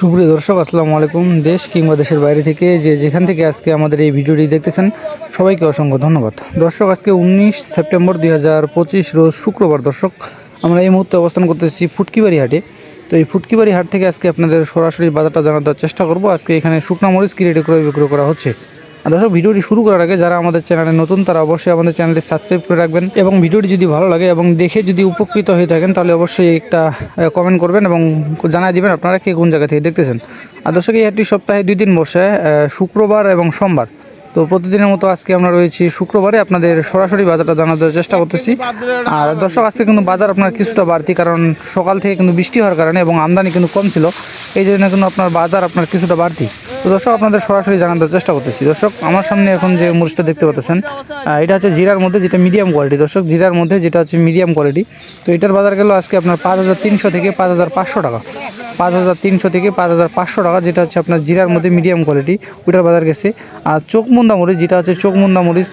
সুপ্রিয় দর্শক, আসসালামু আলাইকুম। দেশ কিংবা দেশের বাইরে থেকে যে যেখান থেকে আজকে আমাদের এই ভিডিওটি দেখতেছেন, সবাইকে অসংখ্য ধন্যবাদ। দর্শক, আজকে উনিশ সেপ্টেম্বর দুই হাজার পঁচিশ রোজ শুক্রবার দর্শক, আমরা এই মুহূর্তে অবস্থান করতেছি ফুটকিবাড়ি হাটে তো এই ফুটকিবাড়ি হাট থেকে আজকে আপনাদের সরাসরি বাজারটা জানার চেষ্টা করব। আজকে এখানে শুকনা মরিচ কি রেটে ক্রয় বিক্রয় করা হচ্ছে? দর্শক, ভিডিওটি শুরু করার আগে যারা আমাদের চ্যানেলে নতুন, তারা অবশ্যই আমাদের চ্যানেলটি সাবস্ক্রাইব করে রাখবেন এবং ভিডিওটি যদি ভালো লাগে এবং দেখে যদি উপকৃত হয়ে থাকেন, তাহলে অবশ্যই একটা কমেন্ট করবেন এবং জানাই দিবেন আপনারা কে কোন জায়গা থেকে দেখতেছেন। আর দর্শক, এই হাটটি সপ্তাহে দুই দিন বসে শুক্রবার এবং সোমবার। তো প্রতিদিনের মতো আজকে আমরা রয়েছি শুক্রবারে আপনাদের সরাসরি বাজারটা জানার চেষ্টা করতেছি। আর দর্শক, আজকে কিন্তু বাজার আপনার কিছুটা বাড়তি কারণ সকাল থেকে কিন্তু বৃষ্টি হওয়ার কারণে এবং আমদানি কিন্তু কম ছিল। এই জন্য কিন্তু আপনার বাজার আপনার কিছুটা বাড়তি। তো দর্শক, আপনাদের সরাসরি জানানোর চেষ্টা করতেছি। দর্শক, আমার সামনে এখন যে মরিচটা দেখতে পাচ্ছেন এটা হচ্ছে জিরার মধ্যে যেটা মিডিয়াম কোয়ালিটি দর্শক, জিরার মধ্যে যেটা হচ্ছে মিডিয়াম কোয়ালিটি তো এটার বাজার গেল আজকে আপনার পাঁচ হাজার তিনশো থেকে পাঁচ হাজার পাঁচশো টাকা। পাঁচ হাজার তিনশো থেকে পাঁচ হাজার পাঁচশো টাকা, যেটা হচ্ছে আপনার জিরার মধ্যে মিডিয়াম কোয়ালিটি ওইটার বাজার গেছে। আর চোখমুন্দা মরিচ, যেটা হচ্ছে চোখমুন্দা মরিচ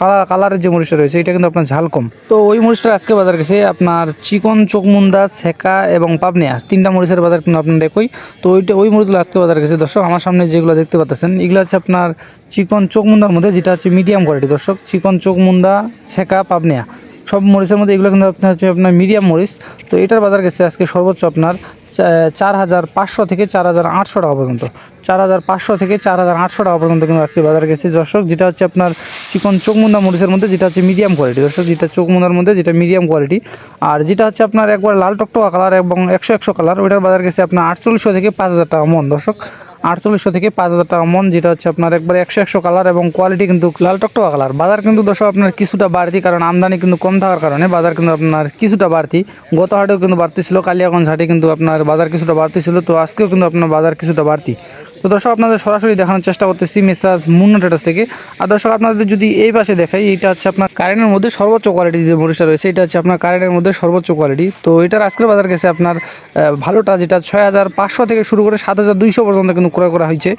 কালার, কালারের যে মরিচটা রয়েছে, এটা কিন্তু আপনার ঝাল কম। তো ওই মরিচটা আজকে বাজার গেছে আপনার চিকন চোখমুন্দা সেকা এবং পাবনিয়া, তিনটা মরিচের বাজার কিন্তু আপনার একই। তো ওইটা, ওই মরিচগুলো আজকে বাজার গেছে। দর্শক, আমার সামনে যেগুলো দেখতে পাচ্ছেন এগুলো হচ্ছে আপনার চিকন চোখমুন্দার মধ্যে, যেটা হচ্ছে মিডিয়াম কোয়ালিটি দর্শক, চিকন চোখমুন্দা সেকা, পাবনিয়া। সব মরিচের মধ্যে এগুলো কিন্তু আপনার হচ্ছে আপনার মিডিয়াম মরিচ। তো এটার বাজার গেছে আজকে সর্বোচ্চ আপনার চার হাজার পাঁচশো থেকে চার হাজার আটশো টাকা পর্যন্ত। চার হাজার পাঁচশো থেকে চার হাজার আটশো টাকা পর্যন্ত কিন্তু আজকে বাজার গেছে। দর্শক, যেটা হচ্ছে আপনার চিকন চোখমুন্দা মরিচের মধ্যে, যেটা হচ্ছে মিডিয়াম কোয়ালিটি দর্শক, যেটা চোখমুন্দার মধ্যে, যেটা মিডিয়াম কোয়ালিটি আর যেটা হচ্ছে আপনার একবার লাল টকটকা কালার এবং একশো একশো কালার ওইটার বাজার গেছে আপনার আটচল্লিশশো থেকে পাঁচ হাজার টাকা মন। দর্শক আটচল্লিশশো থেকে পাঁচ হাজার টাকা মন, যেটা হচ্ছে আপনার একবার একশো একশো কালার এবং কোয়ালিটি কিন্তু লাল টকটকা কালার বাজার কিন্তু দর্শক আপনার কিছুটা বাড়তি, কারণ আমদানি কিন্তু কম থাকার কারণে বাজার কিন্তু আপনার কিছুটা বাড়তি। গত হাটেও কিন্তু বাড়তি ছিল, কালিয়াগঞ্জ হাটে কিন্তু আপনার বাজার কিছুটা বাড়তি ছিল, তো আজকেও কিন্তু আপনার বাজার কিছুটা বাড়তি। তো দর্শক, আপনাদের সরাসরি দেখানোর চেষ্টা করতেছি মেসাজ মুন্না ট্রেডার্স থেকে। আর দর্শক, আপনাদের যদি এই পাশে দেখাই, এটা হচ্ছে আপনার কারেন্টের মধ্যে সর্বোচ্চ কোয়ালিটি যে মরিচটা রয়েছে, এটা হচ্ছে আপনার কারেন্টের মধ্যে সর্বোচ্চ কোয়ালিটি তো এটার আজকের বাজার গেছে আপনার ভালোটা যেটা ছয় হাজার পাঁচশো থেকে শুরু করে সাত হাজার দুইশো পর্যন্ত কিন্তু ক্রয় করা হয়েছে,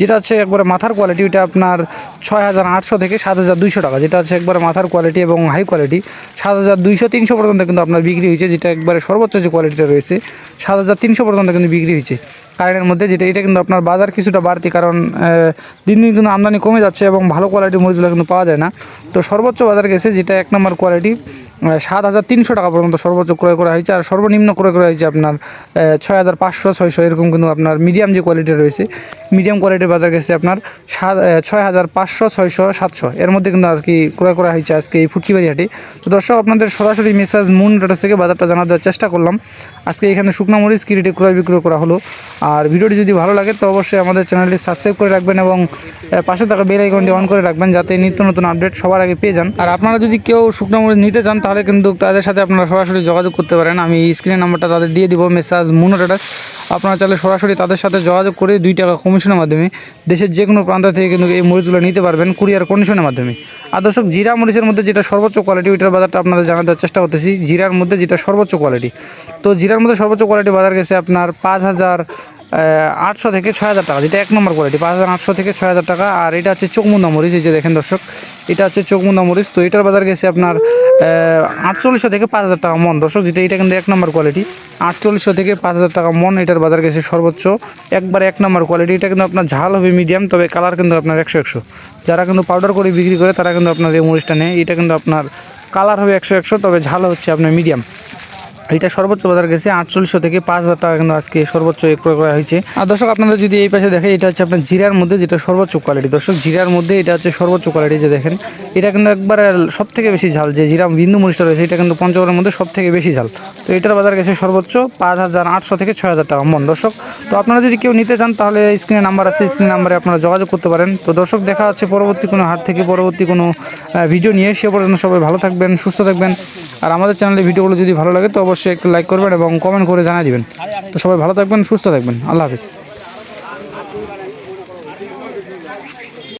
যেটা হচ্ছে একবারে মাথার কোয়ালিটি ওইটা আপনার ছয় হাজার আটশো থেকে সাত হাজার দুইশো টাকা, যেটা হচ্ছে একবারে মাথার কোয়ালিটি এবং হাই কোয়ালিটি সাত হাজার দুইশো তিনশো পর্যন্ত কিন্তু আপনার বিক্রি হয়েছে, যেটা একবারে সর্বোচ্চ যে কোয়ালিটিটা রয়েছে, সাত হাজার তিনশো পর্যন্ত কিন্তু বিক্রি হয়েছে। কারেন্টের মধ্যে, যেটা এটা কিন্তু আপনার বাজার কিছুটা বাড়তি কারণ দিন দিন কিন্তু আমদানি কমে যাচ্ছে এবং ভালো কোয়ালিটির মরিচগুলো কিন্তু পাওয়া যায় না। তো সর্বোচ্চ বাজার গেছে, যেটা এক নম্বর কোয়ালিটি সাত হাজার তিনশো টাকা পর্যন্ত সর্বোচ্চ ক্রয় করা হয়েছে। আর সর্বনিম্ন ক্রয় করা হয়েছে আপনার ছয় হাজার পাঁচশো, ছয়শো, এরকম কিন্তু আপনার মিডিয়াম যে কোয়ালিটি রয়েছে মিডিয়াম কোয়ালিটির বাজার গেছে আপনার সাত ছয় হাজার পাঁচশো, ছয়শো, সাতশো। এর মধ্যে কিন্তু আর কি ক্রয় করা হয়েছে আজকে এই ফুটকিবাড়ি হাটে তো দর্শক, আপনাদের সরাসরি মেসাজ মুন ডাটা থেকে বাজারটা জানা দেওয়ার চেষ্টা করলাম। আজকে এখানে শুকনা মরিচ কিরিটে ক্রয় বিক্রয় করা হলো। আর ভিডিওটি যদি ভালো লাগে, তো অবশ্যই আমাদের চ্যানেলটি সাবস্ক্রাইব করে রাখবেন এবং পাশে থাকা বেল আইকনটি অন করে রাখবেন, যাতে নিত্য নতুন আপডেট সবার আগে পেয়ে যান। আর আপনারা যদি কেউ শুকনো মরিচ নিতে চান তাহলে কিন্তু তাদের সাথে আপনারা সরাসরি যোগাযোগ করতে পারেন। আমি স্ক্রিনের নাম্বারটা তাদের দিয়ে দিব মেসাজ মুনো টাটাস আপনারা চাইলে সরাসরি তাদের সাথে যোগাযোগ করে দুই টাকা কমিশনের মাধ্যমে দেশের যে কোনো প্রান্ত থেকে কিন্তু এই মরিচগুলো নিতে পারবেন কুরিয়ার কন্ডিশনের মাধ্যমে। আর দর্শক, জিরা মরিচের মধ্যে যেটা সর্বোচ্চ কোয়ালিটি ওইটার বাজারটা আপনাদের জানা দেওয়ার চেষ্টা করতেছি। জিরার মধ্যে যেটা সর্বোচ্চ কোয়ালিটি তো জিরার মধ্যে সর্বোচ্চ কোয়ালিটি বাজার গেছে আপনার পাঁচ হাজার আটশো থেকে ছয় হাজার টাকা, যেটা এক নম্বর কোয়ালিটি পাঁচ হাজার আটশো থেকে ছয় হাজার টাকা। আর এটা হচ্ছে চোখমুন্দা মরিচ, এই যে দেখেন দর্শক এটা হচ্ছে চোখমুন্দা মরিচ। তো এটার বাজার গেছে আপনার আটচল্লিশশো থেকে পাঁচ হাজার টাকা মন। দর্শক, যেটা এটা কিন্তু এক নম্বর কোয়ালিটি। আটচল্লিশশো থেকে পাঁচ হাজার টাকা মন এটার বাজার গেছে সর্বোচ্চ। একবার এক নম্বর কোয়ালিটি। এটা কিন্তু আপনার ঝাল হবে মিডিয়াম, তবে কালার কিন্তু আপনার একশো একশো। যারা কিন্তু পাউডার করে বিক্রি করে, তারা কিন্তু আপনার এই মরিচটা নেয়। এটা কিন্তু আপনার কালার হবে একশো একশো, তবে ঝাল হচ্ছে আপনার মিডিয়াম। এটা সর্বোচ্চ বাজার গেছে আটচল্লিশশো থেকে পাঁচ হাজার টাকা কিন্তু আজকে সর্বোচ্চ ক্রয় করা হয়েছে। আর দর্শক আপনাদের যদি এই পাশে দেখে এটা হচ্ছে আপনার জিরার মধ্যে যেটা সর্বোচ্চ কোয়ালিটি দর্শক, জিরার মধ্যে এটা হচ্ছে সর্বোচ্চ কোয়ালিটি যে দেখেন, এটা কিন্তু একবারে সব থেকে বেশি ঝাল, যে জিরা বিন্দু মরিচটা রয়েছে, এটা কিন্তু পঞ্চগড়ের মধ্যে সব থেকে বেশি ঝাল। তো এটার বাজার গেছে সর্বোচ্চ পাঁচ হাজার আটশো থেকে ছয় হাজার টাকা মন। দর্শক, তো আপনারা যদি কেউ নিতে চান, তাহলে স্ক্রিনে নাম্বার আছে স্ক্রিন নাম্বারে আপনারা যোগাযোগ করতে পারেন। তো দর্শক, দেখা হচ্ছে পরবর্তী কোনো হাট থেকে, পরবর্তী কোনো ভিডিও নিয়ে। সে পর্যন্ত সবাই ভালো থাকবেন, সুস্থ থাকবেন। আর আমাদের চ্যানেলে ভিডিওগুলো যদি ভালো লাগে, তো অবশ্যই একটু লাইক করবেন এবং কমেন্ট করে জানিয়ে দিবেন। তো সবাই ভালো থাকবেন, সুস্থ থাকবেন। আল্লাহ হাফিজ।